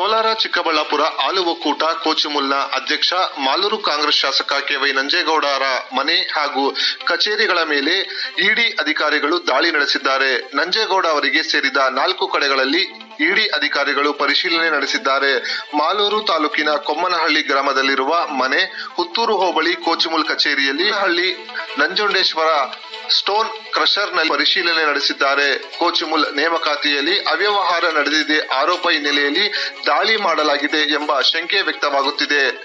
ಕೋಲಾರ, ಚಿಕ್ಕಬಳ್ಳಾಪುರ ಹಾಲು ಒಕ್ಕೂಟ ಕೋಚಿಮುಲ್ನ ಅಧ್ಯಕ್ಷ, ಮಾಲೂರು ಕಾಂಗ್ರೆಸ್ ಶಾಸಕ ಕೆವೈ ನಂಜೇಗೌಡರ ಮನೆ ಹಾಗೂ ಕಚೇರಿಗಳ ಮೇಲೆ ಇಡಿ ಅಧಿಕಾರಿಗಳು ದಾಳಿ ನಡೆಸಿದ್ದಾರೆ. ನಂಜೇಗೌಡ ಅವರಿಗೆ ಸೇರಿದ ನಾಲ್ಕು ಕಡೆಗಳಲ್ಲಿ ಇಡಿ ಅಧಿಕಾರಿಗಳು ಪರಿಶೀಲನೆ ನಡೆಸಿದ್ದಾರೆ. ಮಾಲೂರು ತಾಲೂಕಿನ ಕೊಮ್ಮನಹಳ್ಳಿ ಗ್ರಾಮದಲ್ಲಿರುವ ಮನೆ, ಹುತ್ತೂರು ಹೋಬಳಿ ಕೋಚಿಮುಲ್ ಕಚೇರಿಯಲ್ಲಿ ಹಳ್ಳಿ ನಂಜುಂಡೇಶ್ವರ ಸ್ಟೋನ್ ಕ್ರಷರ್ನಲ್ಲಿ ಪರಿಶೀಲನೆ ನಡೆಸಿದ್ದಾರೆ. ಕೋಚಿಮುಲ್ ನೇಮಕಾತಿಯಲ್ಲಿ ಅವ್ಯವಹಾರ ನಡೆದಿದೆ. ಆರೋಪ ಹಿನ್ನೆಲೆಯಲ್ಲಿ ದಾಳಿ ಮಾಡಲಾಗಿದೆ ಎಂಬ ಶಂಕೆ ವ್ಯಕ್ತವಾಗುತ್ತಿದೆ.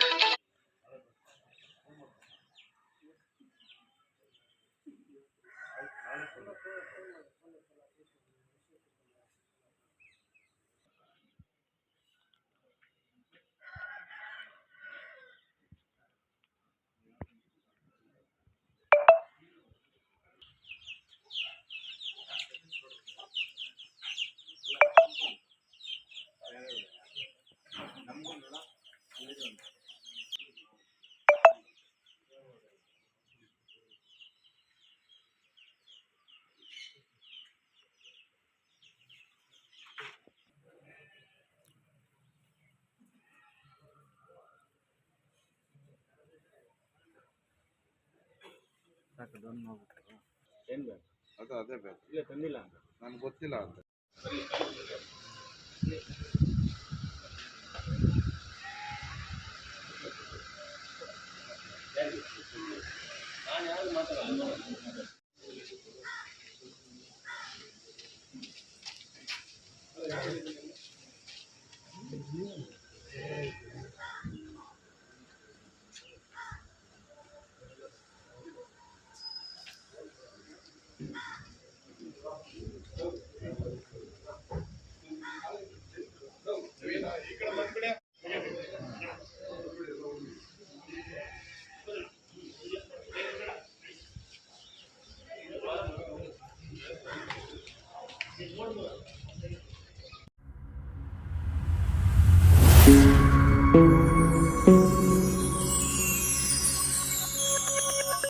ಸಾಕು ಡೌನ್ ಮಾಡ್ಬಿಟ್ರು ಏನು ಬೇಕು ಅದು ಅದೇ ಬೇಕು ಇಲ್ಲ ತಂದಿಲ್ಲ ಅಂತ ನಮ್ಗೆ ಗೊತ್ತಿಲ್ಲ ಅಂತ ನಾನು ಯಾರು ಮಾತಾಡಲ್ಲ formula.